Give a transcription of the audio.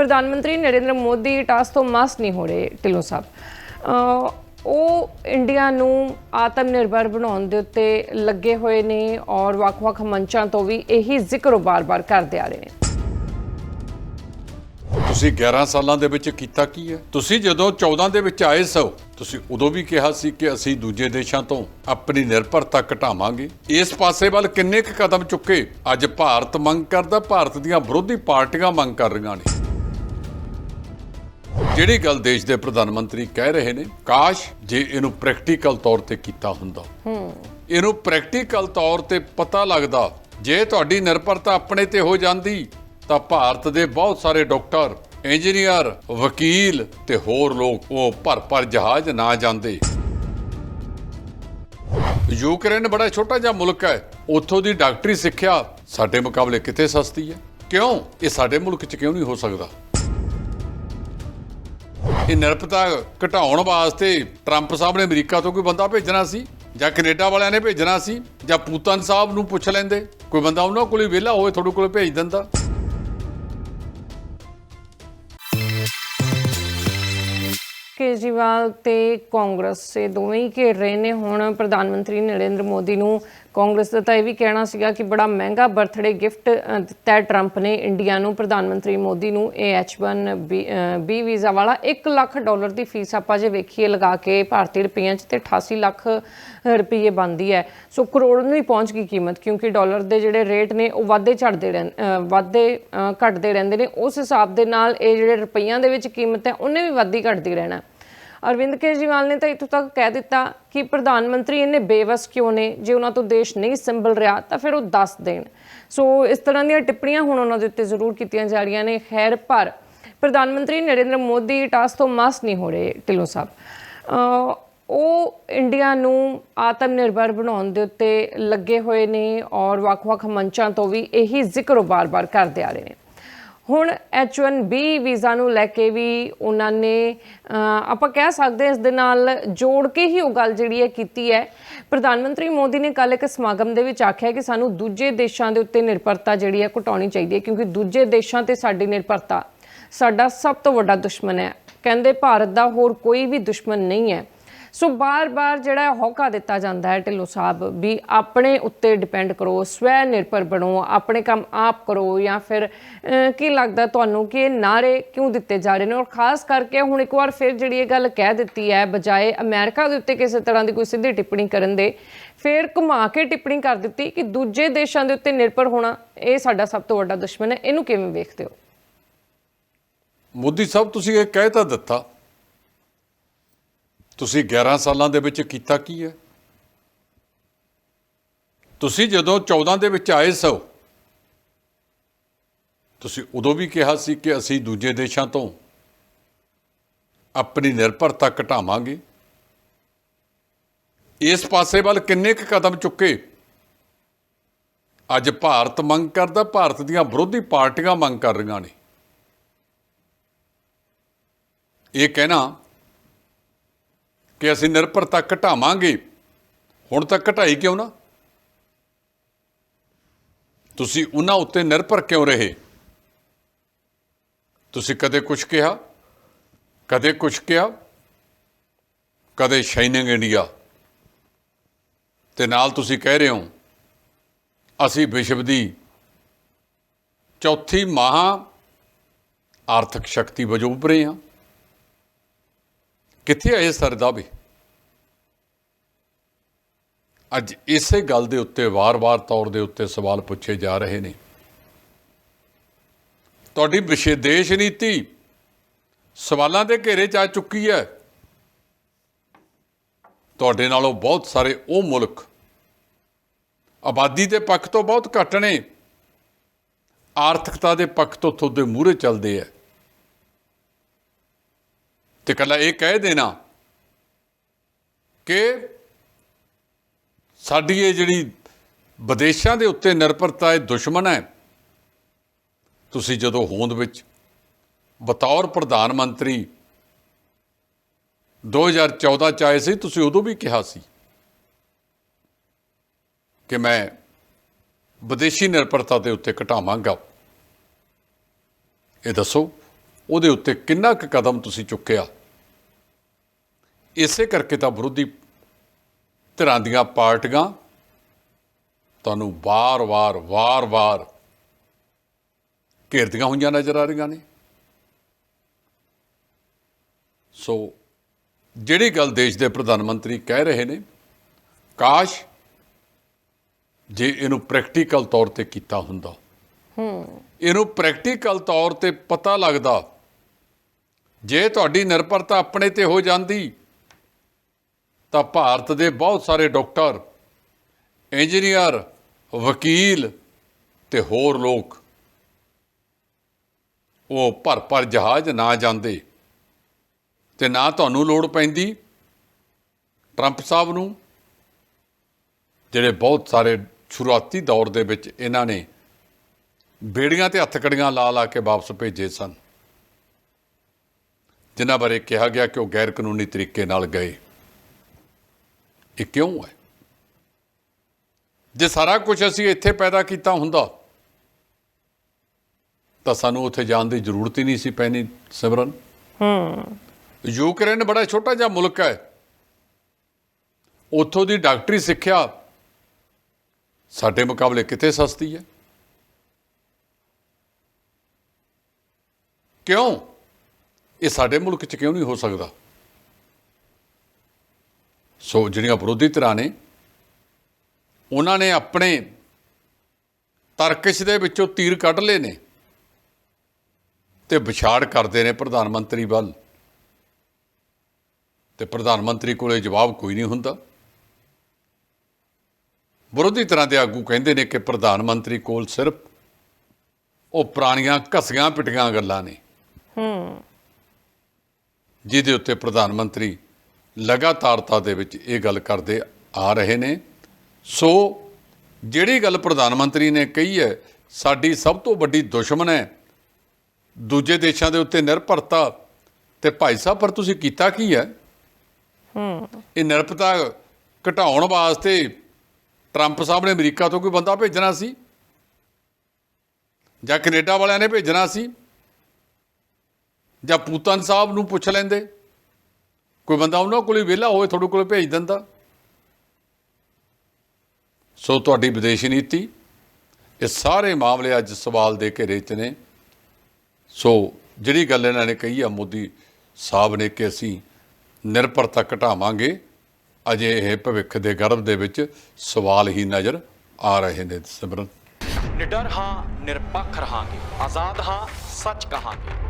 ਪ੍ਰਧਾਨ ਮੰਤਰੀ ਨਰਿੰਦਰ ਮੋਦੀ ਟਾਸ ਤੋਂ ਮਾਸ ਨਹੀਂ ਹੋ ਰਹੇ, ਢਿੱਲੋਂ ਸਾਹਿਬ। ਉਹ ਇੰਡੀਆ ਨੂੰ ਆਤਮ ਨਿਰਭਰ ਬਣਾਉਣ ਦੇ ਉੱਤੇ ਲੱਗੇ ਹੋਏ ਨੇ ਔਰ ਵੱਖ-ਵੱਖ ਮੰਚਾਂ ਤੋਂ ਵੀ ਇਹੀ ਜ਼ਿਕਰ ਉਹ ਬਾਰ-ਬਾਰ ਕਰਦੇ ਆ ਰਹੇ ਨੇ। ਤੁਸੀਂ 11 ਸਾਲਾਂ ਦੇ ਵਿੱਚ ਕੀਤਾ ਕੀ ਹੈ? ਤੁਸੀਂ ਜਦੋਂ 14 ਦੇ ਵਿੱਚ ਆਏ ਸੋ, ਤੁਸੀਂ ਉਦੋਂ ਵੀ ਕਿਹਾ ਸੀ ਕਿ ਅਸੀਂ ਦੂਜੇ ਦੇਸ਼ਾਂ ਤੋਂ ਆਪਣੀ ਨਿਰਭਰਤਾ ਘਟਾਵਾਂਗੇ। ਇਸ ਪਾਸੇ ਵੱਲ ਕਿੰਨੇ ਕੁ ਕਦਮ ਚੁੱਕੇ? ਅੱਜ ਭਾਰਤ ਮੰਗ ਕਰਦਾ, ਭਾਰਤ ਦੀਆਂ ਵਿਰੋਧੀ ਪਾਰਟੀਆਂ ਮੰਗ ਕਰ ਰਹੀਆਂ ਨੇ। ਜਿਹੜੀ ਗੱਲ ਦੇਸ਼ ਦੇ ਪ੍ਰਧਾਨ ਮੰਤਰੀ ਕਹਿ ਰਹੇ ਨੇ ਕਾਸ਼ ਜੇ ਇਹਨੂੰ ਪ੍ਰੈਕਟੀਕਲ ਤੌਰ ਤੇ ਕੀਤਾ ਹੁੰਦਾ। ਇਹਨੂੰ ਪ੍ਰੈਕਟੀਕਲ ਤੌਰ ਤੇ ਪਤਾ ਲੱਗਦਾ ਜੇ ਤੁਹਾਡੀ ਨਿਰਭਰਤਾ ਆਪਣੇ ਤੇ ਹੋ ਜਾਂਦੀ ਤਾਂ ਭਾਰਤ ਦੇ ਬਹੁਤ ਸਾਰੇ ਡਾਕਟਰ ਇੰਜੀਨੀਅਰ ਵਕੀਲ ਤੇ ਹੋਰ ਲੋਕ ਉਹ ਭਰ ਭਰ ਜਹਾਜ਼ ਨਾ ਜਾਂਦੇ। ਯੂਕਰੇਨ ਬੜਾ ਛੋਟਾ ਜਿਹਾ ਮੁਲਕ ਹੈ। ਉੱਥੋਂ ਦੀ ਡਾਕਟਰੀ ਸਿੱਖਿਆ ਸਾਡੇ ਮੁਕਾਬਲੇ ਕਿਤੇ ਸਸਤੀ ਹੈ? ਕਿਉਂ? ਇਹ ਸਾਡੇ ਮੁਲਕ 'ਚ ਕਿਉਂ ਨਹੀਂ ਹੋ ਸਕਦਾ? ਇਹ ਨਿਰਪਤਾ ਘਟਾਉਣ ਵਾਸਤੇ ਟਰੰਪ ਸਾਹਿਬ ਨੇ ਅਮਰੀਕਾ ਤੋਂ ਕੋਈ ਬੰਦਾ ਭੇਜਣਾ ਸੀ? ਜਾਂ ਕੈਨੇਡਾ ਵਾਲਿਆਂ ਨੇ ਭੇਜਣਾ ਸੀ? ਜਾਂ ਪੂਤਨ ਸਾਹਿਬ ਨੂੰ ਪੁੱਛ ਲੈਂਦੇ? ਕੋਈ ਬੰਦਾ ਉਹਨਾਂ ਕੋਲ ਹੀ ਵਿਹਲਾ ਹੋਵੇ, ਤੁਹਾਡੇ ਕੋਲ ਭੇਜ ਦਿੰਦਾ? ਕੇਜਰੀਵਾਲ ਤੇ ਕਾਂਗਰਸ, ਇਹ ਦੋਵੇਂ ਹੀ ਘੇਰ ਰਹੇ ਨੇ। ਹੁਣ ਪ੍ਰਧਾਨ ਮੰਤਰੀ ਨਰਿੰਦਰ ਮੋਦੀ ਨੂੰ ਕਾਂਗਰਸ ਦਾ ਤਾਂ ਇਹ ਵੀ ਕਹਿਣਾ ਸੀਗਾ ਕਿ ਬੜਾ ਮਹਿੰਗਾ ਬਰਥਡੇ ਗਿਫਟ ਦਿੱਤਾ ਹੈ ਟਰੰਪ ਨੇ ਇੰਡੀਆ ਨੂੰ ਪ੍ਰਧਾਨ ਮੰਤਰੀ ਮੋਦੀ ਨੂੰ ਇਹ H1 ਬੀ ਵੀਜ਼ਾ ਵਾਲਾ। 1 ਲੱਖ ਡਾਲਰ ਦੀ ਫੀਸ ਆਪਾਂ ਜੇ ਵੇਖੀਏ ਲਗਾ ਕੇ ਭਾਰਤੀ ਰੁਪਈਆਂ 'ਚ ਤੇ 88 ਲੱਖ ਰੁਪਈਏ ਬਣਦੀ ਹੈ। ਸੋ ਕਰੋੜ ਨੂੰ ਹੀ ਪਹੁੰਚ ਗਈ ਕੀਮਤ? ਕਿਉਂਕਿ ਡਾਲਰ ਦੇ ਜਿਹੜੇ ਰੇਟ ਨੇ ਉਹ ਵਾਧੇ ਝੜਦੇ ਰਹਿੰ ਵਾਧੇ ਅ, ਘਟਦੇ ਰਹਿੰਦੇ ਨੇ। ਉਸ ਹਿਸਾਬ ਦੇ ਨਾਲ ਇਹ ਜਿਹੜੇ ਰੁਪਈਆਂ ਦੇ ਵਿੱਚ ਕੀਮਤ ਹੈ ਉਹਨੇ ਵੀ ਵਾਧੀ ਘਟਦੀ ਰਹਿਣਾ। ਅਰਵਿੰਦ ਕੇਜਰੀਵਾਲ ਨੇ ਤਾਂ ਇੱਥੋਂ ਤੱਕ ਕਹਿ ਦਿੱਤਾ ਕਿ ਪ੍ਰਧਾਨ ਮੰਤਰੀ ਇੰਨੇ ਬੇਵਸ ਕਿਉਂ ਨੇ? ਜੇ ਉਹਨਾਂ ਤੋਂ ਦੇਸ਼ ਨਹੀਂ ਸੰਭਲ ਰਿਹਾ, ਤਾਂ ਫਿਰ ਉਹ ਦੱਸ ਦੇਣ। ਸੋ ਇਸ ਤਰ੍ਹਾਂ ਦੀਆਂ ਟਿੱਪਣੀਆਂ ਹੁਣ ਉਹਨਾਂ ਦੇ ਉੱਤੇ ਜ਼ਰੂਰ ਕੀਤੀਆਂ ਜਾ ਰਹੀਆਂ ਨੇ। ਖੈਰ, ਪਰ ਪ੍ਰਧਾਨ ਮੰਤਰੀ ਨਰਿੰਦਰ ਮੋਦੀ ਟਾਸ ਤੋਂ ਮਾਸ ਨਹੀਂ ਹੋ ਰਹੇ, ਢਿੱਲੋਂ ਸਾਹਿਬ। ਉਹ ਇੰਡੀਆ ਨੂੰ ਆਤਮ ਨਿਰਭਰ ਬਣਾਉਣ ਦੇ ਉੱਤੇ ਲੱਗੇ ਹੋਏ ਨੇ ਔਰ ਵੱਖ-ਵੱਖ ਮੰਚਾਂ ਤੋਂ ਵੀ ਇਹੀ ਜ਼ਿਕਰ ਉਹ ਬਾਰ-ਬਾਰ ਕਰਦੇ ਆ ਰਹੇ ਨੇ। ਹੁਣ H1B ਵੀਜ਼ਾ ਨੂੰ ਲੈ ਕੇ ਵੀ ਉਹਨਾਂ ਨੇ ਆਪਾਂ ਕਹਿ ਸਕਦੇ ਇਸ ਦੇ ਨਾਲ ਜੋੜ ਕੇ ਹੀ ਉਹ ਗੱਲ ਜਿਹੜੀ ਹੈ ਕੀਤੀ ਹੈ। ਪ੍ਰਧਾਨ ਮੰਤਰੀ ਮੋਦੀ ਨੇ ਕੱਲ ਇੱਕ ਸਮਾਗਮ ਦੇ ਵਿੱਚ ਆਖਿਆ ਕਿ ਸਾਨੂੰ ਦੂਜੇ ਦੇਸ਼ਾਂ ਦੇ ਉੱਤੇ ਨਿਰਭਰਤਾ ਜਿਹੜੀ ਹੈ ਘਟਾਉਣੀ ਚਾਹੀਦੀ ਹੈ, ਕਿਉਂਕਿ ਦੂਜੇ ਦੇਸ਼ਾਂ ਤੇ ਸਾਡੀ ਨਿਰਭਰਤਾ ਸਾਡਾ ਸਭ ਤੋਂ ਵੱਡਾ ਦੁਸ਼ਮਣ ਹੈ। ਕਹਿੰਦੇ ਭਾਰਤ ਦਾ ਹੋਰ ਕੋਈ ਵੀ ਦੁਸ਼ਮਣ ਨਹੀਂ ਹੈ। ਸੋ ਬਾਰ-ਬਾਰ ਜਿਹੜਾ ਹੈ ਹੌਕਾ ਦਿੱਤਾ ਜਾਂਦਾ ਹੈ ਢਿੱਲੋਂ ਸਾਹਿਬ ਵੀ ਆਪਣੇ ਉੱਤੇ ਡਿਪੈਂਡ ਕਰੋ ਸਵੈ ਨਿਰਭਰ ਬਣੋ, ਆਪਣੇ ਕੰਮ ਆਪ ਕਰੋ ਜਾਂ ਫਿਰ ਕੀ ਲੱਗਦਾ ਤੁਹਾਨੂੰ ਕਿ ਇਹ ਨਾਰੇ ਕਿਉਂ ਦਿੱਤੇ ਜਾ ਰਹੇ ਨੇ? ਔਰ ਖਾਸ ਕਰਕੇ ਹੁਣ ਇੱਕ ਵਾਰ ਫਿਰ ਜਿਹੜੀ ਇਹ ਗੱਲ ਕਹਿ ਦਿੱਤੀ ਹੈ, ਬਜਾਏ ਅਮਰੀਕਾ ਦੇ ਉੱਤੇ ਕਿਸੇ ਤਰ੍ਹਾਂ ਦੀ ਕੋਈ ਸਿੱਧੀ ਟਿੱਪਣੀ ਕਰਨ ਦੇ, ਫਿਰ ਘੁਮਾ ਕੇ ਟਿੱਪਣੀ ਕਰ ਦਿੱਤੀ ਕਿ ਦੂਜੇ ਦੇਸ਼ਾਂ ਦੇ ਉੱਤੇ ਨਿਰਭਰ ਹੋਣਾ, ਇਹ ਸਾਡਾ ਸਭ ਤੋਂ ਵੱਡਾ ਦੁਸ਼ਮਣ ਹੈ। ਇਹਨੂੰ ਕਿਵੇਂ ਵੇਖਦੇ ਹੋ? ਮੋਦੀ ਸਾਹਿਬ, ਤੁਸੀਂ ਇਹ ਕਹਿ ਤਾਂ ਦਿੱਤਾ ਤੁਸੀਂ 11 ਸਾਲਾਂ ਦੇ ਵਿੱਚ ਕੀਤਾ ਕੀ ਹੈ? ਤੁਸੀਂ ਜਦੋਂ 14 ਦੇ ਵਿੱਚ ਆਏ ਸੋ, ਤੁਸੀਂ ਉਦੋਂ ਵੀ ਕਿਹਾ ਸੀ ਕਿ ਅਸੀਂ ਦੂਜੇ ਦੇਸ਼ਾਂ ਤੋਂ ਆਪਣੀ ਨਿਰਭਰਤਾ ਘਟਾਵਾਂਗੇ। ਇਸ ਪਾਸੇ ਵੱਲ ਕਿੰਨੇ ਕੁ ਕਦਮ ਚੁੱਕੇ? ਅੱਜ ਭਾਰਤ ਮੰਗ ਕਰਦਾ, ਭਾਰਤ ਦੀਆਂ ਵਿਰੋਧੀ ਪਾਰਟੀਆਂ ਮੰਗ ਕਰ ਰਹੀਆਂ ਨੇ। ਇਹ ਕਹਿਣਾ ਕਿ ਅਸੀਂ ਨਿਰਭਰਤਾ ਘਟਾਵਾਂਗੇ। ਹੁਣ ਤੱਕ ਘਟਾਈ ਕਿਉਂ ਨਾ? ਤੁਸੀਂ ਉਹਨਾਂ ਉੱਤੇ ਨਿਰਭਰ ਕਿਉਂ ਰਹੇ? ਤੁਸੀਂ ਕਦੇ ਕੁਝ ਕਿਹਾ? ਕਦੇ ਕੁਝ ਕਿਹਾ? ਕਦੇ ਸ਼ਾਈਨਿੰਗ ਇੰਡੀਆ। ਤੇ ਨਾਲ ਤੁਸੀਂ ਕਹਿ ਰਹੇ ਹੋ, ਅਸੀਂ ਵਿਸ਼ਵ ਦੀ ਚੌਥੀ ਮਹਾ ਆਰਥਿਕ ਸ਼ਕਤੀ ਵਜੋਂ ਉੱਭਰੇ ਹਾਂ। ਕਿੱਥੇ ਆਏ ਸਰ ਅੱਜ ਇਸੇ ਗੱਲ ਦੇ ਉੱਤੇ ਵਾਰ-ਵਾਰ ਤੌਰ ਦੇ ਉੱਤੇ ਸਵਾਲ ਪੁੱਛੇ ਜਾ ਰਹੇ ਨੇ। ਤੁਹਾਡੀ ਵਿਸ਼ੇਦੇਸ਼ ਨੀਤੀ ਸਵਾਲਾਂ ਦੇ ਘੇਰੇ 'ਚ ਆ ਚੁੱਕੀ ਹੈ। ਤੁਹਾਡੇ ਨਾਲੋਂ ਬਹੁਤ ਸਾਰੇ ਉਹ ਮੁਲਕ ਆਬਾਦੀ ਦੇ ਪੱਖ ਤੋਂ ਬਹੁਤ ਘੱਟ ਨੇ। ਆਰਥਿਕਤਾ ਦੇ ਪੱਖ ਤੋਂ ਤੁਹਾਡੇ ਮੂਹਰੇ ਚੱਲਦੇ ਆ। ਤੇ ਕੱਲਾ ਇਹ ਕਹਿ ਦੇਣਾ ਕਿ ਸਾਡੀ ਇਹ ਜਿਹੜੀ ਵਿਦੇਸ਼ਾਂ ਦੇ ਉੱਤੇ ਨਿਰਭਰਤਾ, ਇਹ ਦੁਸ਼ਮਣ ਹੈ। ਤੁਸੀਂ ਜਦੋਂ ਹੋਂਦ ਵਿੱਚ ਬਤੌਰ ਪ੍ਰਧਾਨ ਮੰਤਰੀ 2014 ਚ ਆਏ ਸੀ, ਤੁਸੀਂ ਉਦੋਂ ਵੀ ਕਿਹਾ ਸੀ ਕਿ ਮੈਂ ਵਿਦੇਸ਼ੀ ਨਿਰਭਰਤਾ ਦੇ ਉੱਤੇ ਘਟਾਵਾਂਗਾ। ਇਹ ਦੱਸੋ। ਉਹਦੇ ਉੱਤੇ ਕਿੰਨਾ ਕੁ ਕਦਮ ਤੁਸੀਂ ਚੁੱਕਿਆ? ਇਸੇ ਕਰਕੇ ਤਾਂ ਵਿਰੋਧੀ ਧਿਰਾਂ ਦੀਆਂ ਪਾਰਟੀਆਂ ਤੁਹਾਨੂੰ ਵਾਰ-ਵਾਰ ਵਾਰ-ਵਾਰ ਘੇਰਦੀਆਂ ਹੋਈਆਂ ਨਜ਼ਰ ਆ ਰਹੀਆਂ ਨੇ। ਸੋ ਜਿਹੜੀ ਗੱਲ ਦੇਸ਼ ਦੇ ਪ੍ਰਧਾਨ ਮੰਤਰੀ ਕਹਿ ਰਹੇ ਨੇ, ਕਾਸ਼ ਜੇ ਇਹਨੂੰ ਪ੍ਰੈਕਟੀਕਲ ਤੌਰ ਤੇ ਕੀਤਾ ਹੁੰਦਾ। ਇਹਨੂੰ ਪ੍ਰੈਕਟੀਕਲ ਤੌਰ ਤੇ ਪਤਾ ਲੱਗਦਾ, ਜੇ ਤੁਹਾਡੀ ਨਿਰਭਰਤਾ ਆਪਣੇ ਤੇ ਹੋ ਜਾਂਦੀ, ਤਾਂ ਭਾਰਤ ਦੇ ਬਹੁਤ ਸਾਰੇ ਡਾਕਟਰ, ਇੰਜੀਨੀਅਰ, ਵਕੀਲ ਤੇ ਹੋਰ ਲੋਕ ਉਹ ਭਰ ਭਰ ਜਹਾਜ਼ ਨਾ ਜਾਂਦੇ ਤੇ ਨਾ ਤੁਹਾਨੂੰ ਲੋੜ ਪੈਂਦੀ ਟਰੰਪ ਸਾਹਿਬ ਨੂੰ, ਜਿਹੜੇ ਬਹੁਤ ਸਾਰੇ ਸ਼ੁਰੂਆਤੀ ਦੌਰ ਦੇ ਵਿੱਚ ਇਹਨਾਂ ਨੇ ਬੇੜੀਆਂ ਤੇ ਹੱਥ ਕੜੀਆਂ ਲਾ ਲਾ ਕੇ ਵਾਪਸ ਭੇਜੇ ਸਨ। ਜਿਨ੍ਹਾਂ ਬਾਰੇ ਕਿਹਾ ਗਿਆ ਕਿ ਉਹ ਗੈਰ ਕਾਨੂੰਨੀ ਤਰੀਕੇ ਨਾਲ ਗਏ। ਇਹ ਕਿਉਂ ਹੈ? ਜੇ ਸਾਰਾ ਕੁਝ ਅਸੀਂ ਇੱਥੇ ਪੈਦਾ ਕੀਤਾ ਹੁੰਦਾ ਤਾਂ ਸਾਨੂੰ ਉੱਥੇ ਜਾਣ ਦੀ ਜ਼ਰੂਰਤ ਹੀ ਨਹੀਂ ਸੀ ਪੈਣੀ ਸਿਮਰਨ। ਹੂੰ। ਯੂਕਰੇਨ ਬੜਾ ਛੋਟਾ ਜਿਹਾ ਮੁਲਕ ਹੈ। ਉੱਥੋਂ ਦੀ ਡਾਕਟਰੀ ਸਿੱਖਿਆ ਸਾਡੇ ਮੁਕਾਬਲੇ ਕਿਤੇ ਸਸਤੀ ਹੈ? ਕਿਉਂ? ਇਹ ਸਾਡੇ ਮੁਲਕ 'ਚ ਕਿਉਂ ਨਹੀਂ ਹੋ ਸਕਦਾ? ਸੋ ਜਿਹੜੀਆਂ ਵਿਰੋਧੀ ਧਿਰਾਂ ਨੇ, ਉਹਨਾਂ ਨੇ ਆਪਣੇ ਤਰਕਸ਼ ਦੇ ਵਿੱਚੋਂ ਤੀਰ ਕੱਢ ਲਏ ਨੇ ਤੇ ਵਿਛਾੜ ਕਰਦੇ ਨੇ ਪ੍ਰਧਾਨ ਮੰਤਰੀ ਵੱਲ। ਤੇ ਪ੍ਰਧਾਨ ਮੰਤਰੀ ਕੋਲੇ ਜਵਾਬ ਕੋਈ ਨਹੀਂ ਹੁੰਦਾ। ਵਿਰੋਧੀ ਤਰ੍ਹਾਂ ਦੇ ਆਗੂ ਕਹਿੰਦੇ ਨੇ ਕਿ ਪ੍ਰਧਾਨ ਮੰਤਰੀ ਕੋਲ ਸਿਰਫ ਉਹ ਪੁਰਾਣੀਆਂ ਘਸੀਆਂ ਪਿਟੀਆਂ ਗੱਲਾਂ ਨੇ। ਹੂੰ। ਜਿਹਦੇ ਉੱਤੇ ਪ੍ਰਧਾਨ ਮੰਤਰੀ ਲਗਾਤਾਰਤਾ ਦੇ ਵਿੱਚ ਇਹ ਗੱਲ ਕਰਦੇ ਆ ਰਹੇ ਨੇ। ਸੋ ਜਿਹੜੀ ਗੱਲ ਪ੍ਰਧਾਨ ਮੰਤਰੀ ਨੇ ਕਹੀ ਹੈ ਸਾਡੀ ਸਭ ਤੋਂ ਵੱਡੀ ਦੁਸ਼ਮਣ ਹੈ। ਦੂਜੇ ਦੇਸ਼ਾਂ ਦੇ ਉੱਤੇ ਨਿਰਭਰਤਾ। ਤੇ ਭਾਈ ਸਾਹਿਬ ਪਰ ਤੁਸੀਂ ਕੀਤਾ ਕੀ ਹੈ। ਇਹ ਨਿਰਭਰਤਾ ਘਟਾਉਣ ਵਾਸਤੇ ਟਰੰਪ ਸਾਹਿਬ ਨੇ ਅਮਰੀਕਾ ਤੋਂ ਕੋਈ ਬੰਦਾ ਭੇਜਣਾ ਸੀ? ਜਾਂ ਕੈਨੇਡਾ ਵਾਲਿਆਂ ਨੇ ਭੇਜਣਾ ਸੀ? ਜਾਂ ਪੂਤਨ ਸਾਹਿਬ ਨੂੰ ਪੁੱਛ ਲੈਂਦੇ? ਕੋਈ ਬੰਦਾ ਉਹਨਾਂ ਕੋਲ ਹੀ ਵਿਹਲਾ ਹੋਵੇ, ਤੁਹਾਡੇ ਕੋਲ ਭੇਜ ਦਿੰਦਾ? ਸੋ ਤੁਹਾਡੀ ਵਿਦੇਸ਼ੀ ਨੀਤੀ, ਇਹ ਸਾਰੇ ਮਾਮਲੇ ਅੱਜ ਸਵਾਲ ਦੇ ਘੇਰੇ 'ਚ ਨੇ। ਸੋ ਜਿਹੜੀ ਗੱਲ ਇਹਨਾਂ ਨੇ ਕਹੀ ਆ, ਮੋਦੀ ਸਾਹਿਬ ਨੇ ਕਿ ਅਸੀਂ ਨਿਰਭਰਤਾ ਘਟਾਵਾਂਗੇ, ਅਜੇ ਇਹ ਭਵਿੱਖ ਦੇ ਗਰਭ ਦੇ ਵਿੱਚ ਸਵਾਲ ਹੀ ਨਜ਼ਰ ਆ ਰਹੇ ਨੇ, ਸਿਮਰਨ। ਨਿਡਰ ਹਾਂ, ਨਿਰਪੱਖ ਰਹਾਂਗੇ, ਆਜ਼ਾਦ ਹਾਂ, ਸੱਚ ਕਹਾਂਗੇ।